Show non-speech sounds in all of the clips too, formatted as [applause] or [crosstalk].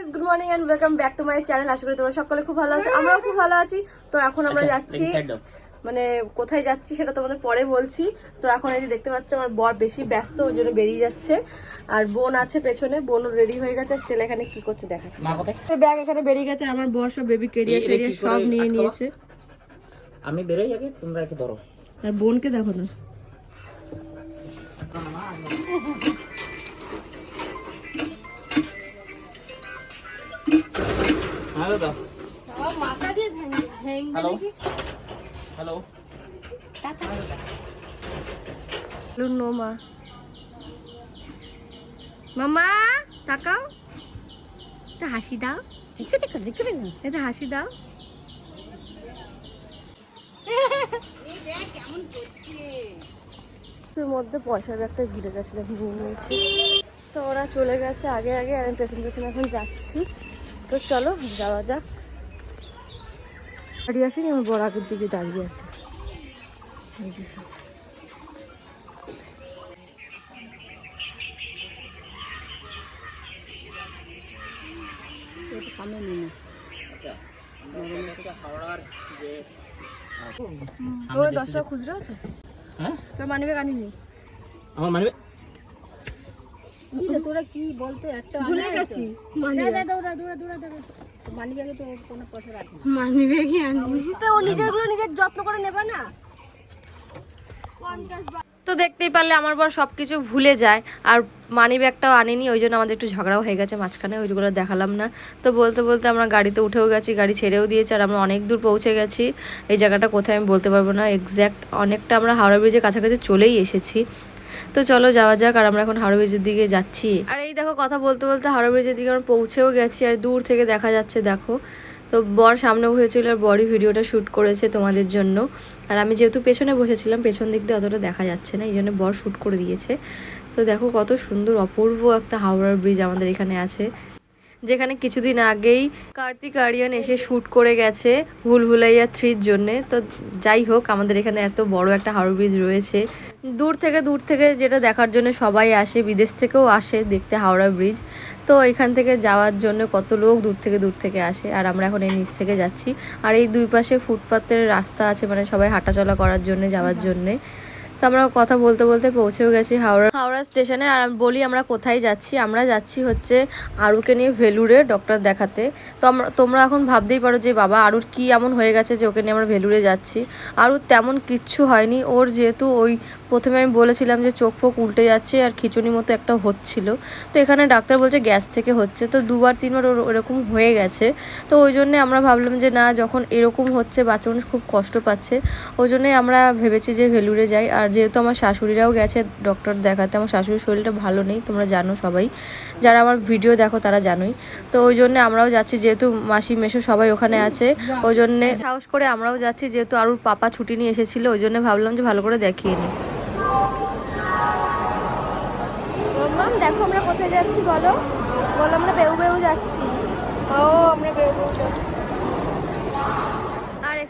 Guys good morning and welcome back to my channel আশা করি তোমরা সকলে খুব ভালো আছো। আমরাও খুব ভালো আছি। তো এখন আমরা আচ্ছা, যাচ্ছি। মানে কোথায় যাচ্ছি সেটা তোমাদের পরে বলছি। তো এখন এই যে দেখতে পাচ্ছ আমার বর বেশি ব্যস্ত ওই জন্য বেরিয়ে যাচ্ছে। আর বোন আছে পেছনে বোন রেডি হয়ে গেছে। স্টেল এখানে কি করছে দেখাচ্ছে। মা ব্যাগ এখানে বেরিয়ে গেছে আমার বর সব বেবি কেরিয়ার এটা কি ফেরিয়ার করে সব নিয়ে নিয়েছে। আমি বেরোই আগে তোমরা একে ধরো। আর বোনকে দেখো না। হ্যালো মাথা দিয়ে হ্যালো? হ্যালো? নো মা। মামা তাকাও। একটা হাসি দাও। একটা হাসি দাও। তোর মধ্যে পয়সার ব্যাগটা ভিড়ে গেছিল নিয়ে নিয়েছি তো ওরা চলে গেছে আগে আগে আমি পেছন পেছন এখন যাচ্ছি। তো চলো যাওয়া যাক। গাড়ি আসেনি আমার বড় আগের দিকে দাঁড়িয়ে আছে। এই যে সব। আচ্ছা দশ টাকা খুচরো আছে? হ্যাঁ? তোর মানি ব্যাগ আনিনি? আমার মানে কি রে তোরা কি বলতে একটা ভুলে গেছি। মানি ব্যাগ মানি ব্যাগে তো কোনো পয়সা রাখি মানি ব্যাগই আনি তো ও নিজেরগুলো নিজের যত্ন করে নেবে না? তো দেখতেই পারলে আমার বর সব কিছু ভুলে যায় আর মানি ব্যাগটাও আনিনি ওই জন্য আমাদের একটু ঝগড়াও হয়ে গেছে মাঝখানে ওইগুলো দেখালাম না। তো বলতে বলতে আমরা গাড়িতে উঠেও গেছি গাড়ি ছেড়েও দিয়েছে আর আমরা অনেক দূর পৌঁছে গেছি। এই জায়গাটা কোথায় আমি বলতে পারব না এক্স্যাক্ট অনেকটা আমরা হাওড়া ব্রিজের কাছাকাছি চলেই এসেছি। তো চলো যাওয়া যাক, আর আমরা এখন হাওড়া ব্রিজের দিকে যাচ্ছি। আর এই দেখো কথা বলতে বলতে হাওড়া ব্রিজের দিকে আমরা পৌঁছেও গেছি, আর দূর থেকে দেখা যাচ্ছে দেখো। তো বর সামনে বসেছিল, আর বরই ভিডিওটা শ্যুট করেছে তোমাদের জন্য। আর আমি যেহেতু পেছনে বসেছিলাম, পেছন দিক দিয়ে অতটা দেখা যাচ্ছে না, এই জন্য বর শ্যুট করে দিয়েছে। তো দেখো কত সুন্দর, অপূর্ব একটা হাওড়ার ব্রিজ আমাদের এখানে আছে। যেখানে কিছুদিন আগেই কার্তিক আরিয়ান এসে শ্যুট করে গেছে ভুল ভুলাইয়া থ্রির জন্যে। তো যাই হোক, আমাদের এখানে এত বড় একটা হাওড়া ব্রিজ রয়েছে। দূর থেকে দূর থেকে যেটা দেখার জন্য সবাই আসে, বিদেশ থেকেও আসে দেখতে হাওড়া ব্রিজ। তো এখান থেকে যাওয়ার জন্য কত লোক দূর থেকে দূর থেকে আসে। আর আমরা এখন এই নিচ থেকে যাচ্ছি। আর এই দুই পাশে ফুটপাতের রাস্তা আছে মানে সবাই হাঁটাচলা করার জন্য যাওয়ার জন্যে। তো আমরা কথা বলতে বলতে পৌঁছেও গেছি হাওড়া। হাওড়া স্টেশনে আর বলি আমরা কোথায় যাচ্ছি? আমরা যাচ্ছি হচ্ছে আরুকে নিয়ে ভেলুরে ডক্টর দেখাতে। তো আমরা, তোমরা এখন ভাবতেই পারো যে বাবা আরুর কি এমন হয়ে গেছে যে ওকে নিয়ে আমরা ভেলুরে যাচ্ছি। আরুর তেমন কিচ্ছু হয়নি। ওর যেহেতু ওই প্রথমে আমি বলেছিলাম যে চোখ ফোক উল্টে যাচ্ছে আর খিচুনি মতো একটা হচ্ছিল। তো এখানে ডাক্তার বলছে গ্যাস থেকে হচ্ছে। তো দুবার, তিনবার ওর এরকম হয়ে গেছে। তো ওই জন্যে আমরা ভাবলাম যে না, যখন এরকম হচ্ছে বাচ্চা মানুষ খুব কষ্ট পাচ্ছে। ওই জন্যই আমরা ভেবেছি যে ভেলুরে যাই। আর যেহেতু আমার শাশুড়িরাও গেছে ডক্টর দেখাতে, আমার শাশুড়ির শরীরটা ভালো নেই, তোমরা জানো সবাই। যারা আমার ভিডিও দেখো, তারা জানোই। তো ওই জন্য আমরাও যাচ্ছি, যেহেতু মাসি মেশো সবাই ওখানে আছে। ওই জন্যে সাহস করে আমরাও যাচ্ছি, যেহেতু আরুর পাপা ছুটি নিয়ে এসেছিল, ওই জন্য ভাবলাম যে ভালো করে দেখিয়ে নিই। মাম দেখো আমরা কোথায় যাচ্ছি বলো? বলো আমরা বেউ বেউ যাচ্ছি। ও, আমরা বেউ বেউ যাচ্ছি।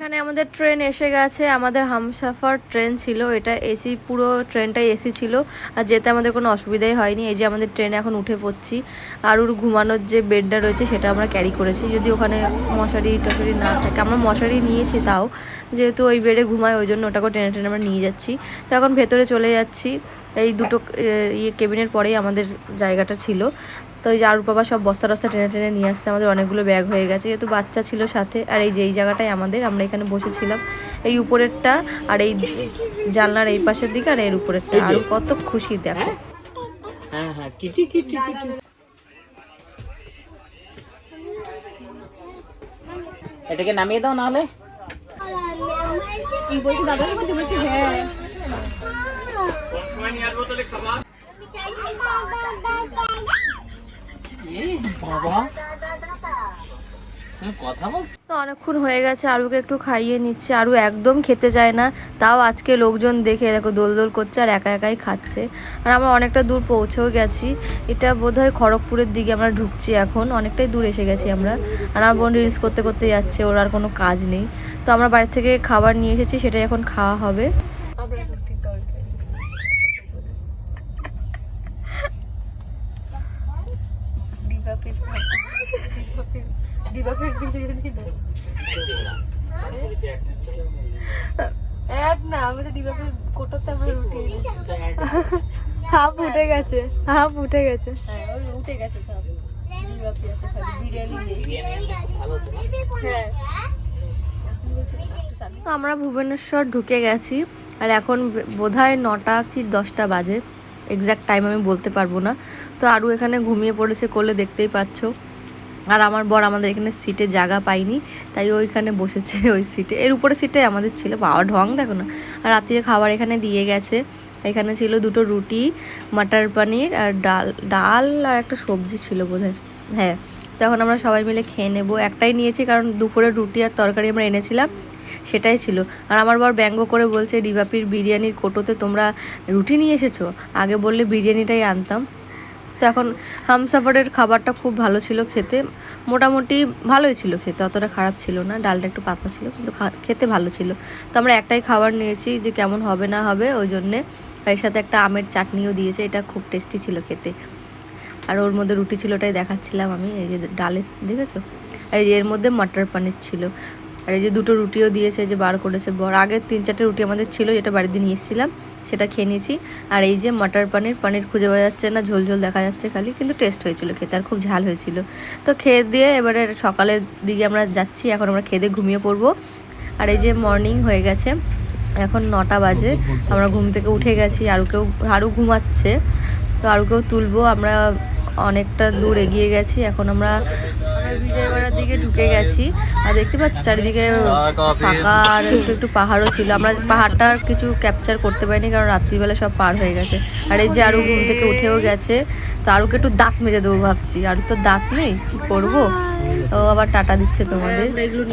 এখানে আমাদের ট্রেন এসে গেছে। আমাদের হামসাফার ট্রেন ছিল, এটা এসি, পুরো ট্রেনটাই এসি ছিল, আর যেতে আমাদের কোনো অসুবিধাই হয়নি। এই যে আমাদের ট্রেনে এখন উঠে পড়ছি আর ওর ঘুমানোর যে বেডটা রয়েছে সেটা আমরা ক্যারি করেছি। যদি ওখানে মশারি টশারি না থাকে, আমরা মশারি নিয়েছি তাও, যেহেতু ওই বেডে ঘুমায় ওই জন্য ওটাকে ট্রেনে ট্রেনে আমরা নিয়ে যাচ্ছি। তো এখন ভেতরে চলে যাচ্ছি। এই দুটো ইয়ে কেবিনের পরেই আমাদের জায়গাটা ছিল। তো এই যে বাবা সব বস্তা টস্তা টেনে টেনে নিয়ে আসছে আমাদের অনেকগুলো ব্যাগ হয়ে গেছে। যেহেতু বাচ্চা ছিল সাথে আর এই যে এই জায়গাটাই আমাদের আমরা এখানে বসেছিলাম। এই উপরেরটা আর এই জানলার এই পাশের দিকে আর এর উপরেরটা। আর কত খুশি দেখো। হ্যাঁ? হ্যাঁ কিটি কিটি কিটি। এটাকে নামিয়ে দাও নাহলে। তুমি কথা বলছো তো অনেকক্ষণ হয়ে গেছে, আরুকে একটু খাইয়ে নিচ্ছে। আরু একদম খেতে চায় না, তাও আজকে লোকজন দেখে দেখো দোল দোল করছে আর একা একাই খাচ্ছে। আর আমরা অনেকটা দূর পৌঁছেও গেছি। এটা বোধহয় খড়গপুরের দিকে আমরা ঢুকছি এখন, অনেকটাই দূর এসে গেছি আমরা। আর আমার বোন রিলস করতে করতে যাচ্ছে, ওর আর কোনো কাজ নেই। তো আমরা বাড়ি থেকে খাবার নিয়ে এসেছি, সেটাই এখন খাওয়া হবে। না এক না আমি তো কোটোতে আমরা রুটি এনেছি হাফ উঠে গেছে হাফ উঠে গেছে। হ্যাঁ ওই উঠে গেছে সব। দিবাপি আছে খালি বিরিয়ানি হ্যাঁ। তো আমরা ভুবনেশ্বর ঢুকে গেছি আর এখন বোধহয় নটা কি দশটা বাজে। এক্স্যাক্ট টাইম আমি বলতে পারব না। তো আরও এখানে ঘুমিয়ে পড়েছে করলে দেখতেই পাচ্ছ। আর আমার বর আমাদের এখানে সিটে জায়গা পাইনি তাই ওইখানে বসেছে [laughs] ওই সিটে। এর উপরে সিটে আমাদের ছিল, বাবা ঢং দেখো না। আর রাত্রিরে খাবার এখানে দিয়ে গেছে। এখানে ছিল দুটো রুটি, মাটার পনির আর ডাল ডাল আর একটা সবজি ছিল বোধহয়। হ্যাঁ তো এখন আমরা সবাই মিলে খেয়ে নেব। একটাই নিয়েছি কারণ দুপুরে রুটি আর তরকারি আমরা এনেছিলাম, সেটাই ছিল। আর আমার বর ব্যঙ্গ করে বলছে ডিবাপির বিরিয়ানির কোটোতে তোমরা রুটি নিয়ে এসেছ? আগে বললে, বিরিয়ানিটাই আনতাম। তো এখন হামসাফারের খাবারটা খুব ভালো ছিল খেতে। মোটামুটি ভালোই ছিল খেতে, অতটা খারাপ ছিল না, ডালটা একটু পাতলা ছিল, কিন্তু খেতে ভালো ছিল। তো আমরা একটাই খাবার নিয়েছি যে কেমন হবে না হবে, ওই জন্যে এর সাথে একটা আমের চাটনিও দিয়েছে, এটা খুব টেস্টি ছিল খেতে। আর ওর মধ্যে রুটি ছিল ওটাই দেখাচ্ছিলাম আমি, এই যে ডালে দেখেছ? আর এর মধ্যে মটর পনির ছিল। আর এই যে দুটো রুটিও দিয়েছে যে বার করেছে বর। আগে তিন চারটে রুটি আমাদের ছিল, যেটা বাড়িতে নিয়ে এসেছিলাম, সেটা খেয়ে নিয়েছি। আর এই যে মটর পনির, পানির খুঁজে পাওয়া যাচ্ছে না, ঝোল ঝোল দেখা যাচ্ছে খালি, কিন্তু টেস্ট হয়েছিল খেতে, আর খুব ঝাল হয়েছিল। তো খেয়ে দিয়ে এবারে সকালের দিকে আমরা যাচ্ছি, এখন আমরা খেয়ে দিয়ে ঘুমিয়ে পড়ব। আর এই যে মর্নিং হয়ে গেছে, এখন নটা বাজে, আমরা ঘুম থেকে উঠে গেছি আরও কেউ আরও ঘুমাচ্ছে, তো আরও কেউ তুলবো। আমরা অনেকটা দূর এগিয়ে গেছি, এখন আমরা বিজয়বাড়ার দিকে ঢুকে গেছি। আর দেখতে পাচ্ছি, চারিদিকে ফাঁকা আর একটু একটু পাহাড়ও ছিল। আমরা পাহাড়টা কিছু ক্যাপচার করতে পারিনি কারণ রাত্রিবেলা সব পার হয়ে গেছে। আর এই যে আরও ঘুম থেকে উঠেও গেছে, তো আরোকে একটু দাঁত মেজে দেবো ভাবছি। আর তো দাঁত নেই, কি করব? ও আবার টাটা দিচ্ছে তোমাদের।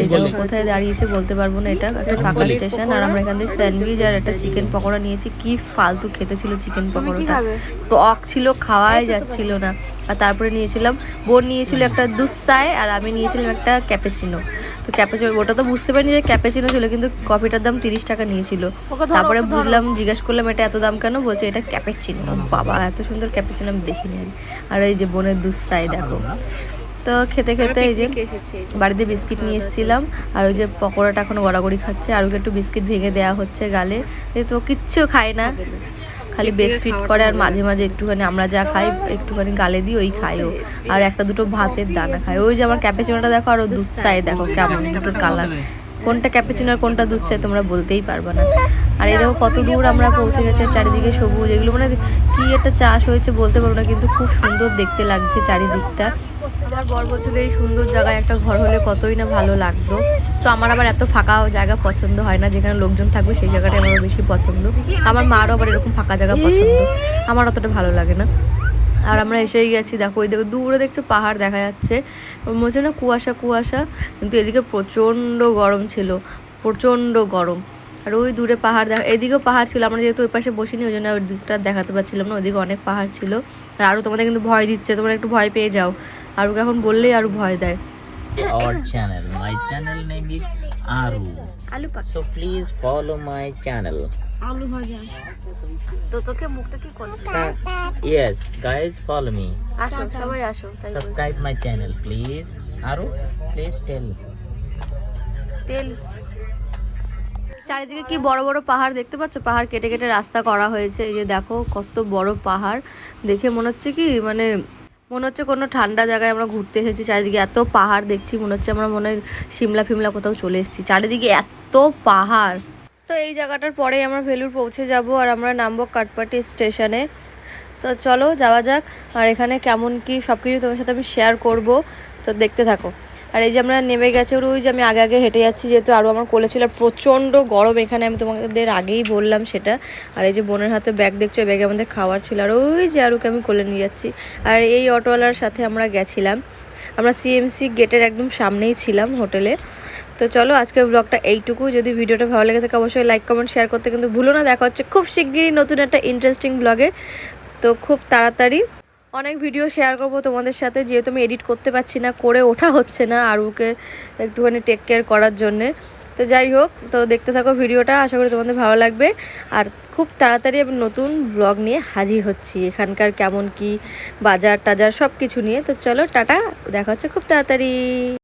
এই যে কোথায় দাঁড়িয়েছে বলতে পারব না এটা। একটা ফাঁকা স্টেশন আর আমরা এখান থেকে স্যান্ডউইচ আর একটা চিকেন পকোড়া নিয়েছি। কি ফালতু খেতে ছিল চিকেন পকোড়াটা। টক ছিল খাওয়াই যাচ্ছিল না। আর তারপরে নিয়েছিলাম বোন নিয়েছিল একটা দুসায় আর আমি নিয়েছিলাম একটা ক্যাপেচিনো। তো ক্যাপেচিনো ওটা তো বুঝতে পারিনি যে ক্যাপেচিনো ছিল কিন্তু কফিটার দাম তিরিশ টাকা নিয়েছিল। তারপরে বুঝলাম জিজ্ঞাসা করলাম এটা এত দাম কেন? বলছে এটা ক্যাপেচিনো। বাবা এত সুন্দর ক্যাপেচিনো আমি দেখিনি। আর এই যে বোনের দুসাই দেখো। তো খেতে খেতে এই যে বাড়িতে বিস্কিট নিয়ে এসেছিলাম আর ওই যে পকোড়াটা এখন গড়াগড়ি খাচ্ছে আর ওকে একটু বিস্কিট ভেঙে দেওয়া হচ্ছে গালে। তো কিচ্ছু খায় না খালি বেশ ফিট করে আর মাঝে মাঝে একটুখানি আমরা যা খাই একটুখানি গালে দিই ওই খাই ও। আর একটা দুটো ভাতের দানা খায়। ওই যে আমার ক্যাপেচোনাটা দেখো আর ও দুধ চাই। দেখো কেমন দুটোর কালার কোনটা ক্যাপেচিনো আর কোনটা দুধ চাই তোমরা বলতেই পারবে না। আর দেখো কত দূর আমরা পৌঁছে গেছি চারিদিকে সবুজ, এগুলো মানে কি একটা চাষ হয়েছে বলতে পারব না, কিন্তু খুব সুন্দর দেখতে লাগছে চারিদিকটা। আমার বর বলছিল, এই সুন্দর জায়গায় একটা ঘর হলে কতই না ভালো লাগতো। তো আমার আবার এত ফাঁকা জায়গা পছন্দ হয় না, যেখানে লোকজন থাকবে সেই জায়গাটাই আমার বেশি পছন্দ। আমার মারও আবার এরকম ফাঁকা জায়গা পছন্দ। আমার অতটা ভালো লাগে না। আর আমরা এসেই গেছি, দেখো ওই দেখো দূরে দেখছ পাহাড় দেখা যাচ্ছে। মনে না কুয়াশা কুয়াশা, কিন্তু এদিকে প্রচণ্ড গরম ছিল, প্রচণ্ড গরম। আর ওই দূরে পাহাড় দেখা, এদিকেও পাহাড় ছিল, আমরা যেহেতু ওই পাশে বসিনি, ওই জন্য ওই দিকটা দেখাতে পারছিলাম না, ওইদিকে অনেক পাহাড় ছিল। আর আরও তোমাদের কিন্তু ভয় দিচ্ছে, তোমরা একটু ভয় পেয়ে যাও। আরুকে এখন বললেই আরও ভয় দেয়। Name is Aru. আলু পাক So please follow my channel. আলু ভাজা তো তোকে মুখটা কি করছে Yes, guys, follow me. আসো সবাই আসো। Subscribe my channel, please. Aru, please tell. তেল চারিদিকে কি বড় বড় পাহাড় দেখতে পাচ্ছ পাহাড় কেটে কেটে রাস্তা করা হয়েছে এই যে দেখো কত বড় পাহাড় দেখে মনে হচ্ছে কি মানে মনে হচ্ছে কোনো ঠান্ডা জায়গায় আমরা ঘুরতে এসেছি চারিদিকে এত পাহাড় দেখছি মনে হচ্ছে আমরা মনে হয় সিমলা ফিমলা কোথাও চলে এসেছি চারিদিকে এত পাহাড়। তো এই জায়গাটার পরেই আমরা ভেলুর পৌঁছে যাব আর আমরা নামবো কাটপাটি স্টেশনে। তো চলো যাওয়া যাক আর এখানে কেমন কি সব কিছু তোমার সাথে আমি শেয়ার করব। তো দেখতে থাকো। আর এই যে আমরা নেমে গেছে ওর ওই যে আমি আগে আগে হেঁটে যাচ্ছি যেহেতু আরও আমার কোলে ছিল, প্রচণ্ড গরম এখানে, আমি তোমাদের আগেই বললাম সেটা। আর এই যে বোনের হাতে ব্যাগ দেখছ ব্যাগে আমাদের খাওয়ার ছিল। আর ওই যে আরুকে আমি কোলে নিয়ে যাচ্ছি। আর এই অটোওয়ালার সাথে আমরা গেছিলাম। আমরা সিএমসি গেটের একদম সামনেই ছিলাম হোটেলে তো চলো আজকের ব্লগটা এইটুকু। যদি ভিডিওটা ভালো লেগে থাকে, অবশ্যই লাইক কমেন্ট শেয়ার করতে কিন্তু ভুলো না। দেখা হচ্ছে খুব শিগগিরই নতুন একটা ইন্টারেস্টিং ব্লগে তো খুব তাড়াতাড়ি অনেক ভিডিও শেয়ার করব তোমাদের সাথে। যেহেতু আমি এডিট করতে পারছি না, করে ওঠা হচ্ছে না আর ওকে একটুখানি টেক কেয়ার করার জন্যে। তো যাই হোক, তো দেখতে থাকো ভিডিওটা, আশা করি তোমাদের ভালো লাগবে। আর খুব তাড়াতাড়ি আমি নতুন ব্লগ নিয়ে হাজির হচ্ছি। এখানকার কেমন কি বাজার টাজার সব কিছু নিয়ে। তো চলো, টাটা। দেখা হচ্ছে খুব তাড়াতাড়ি।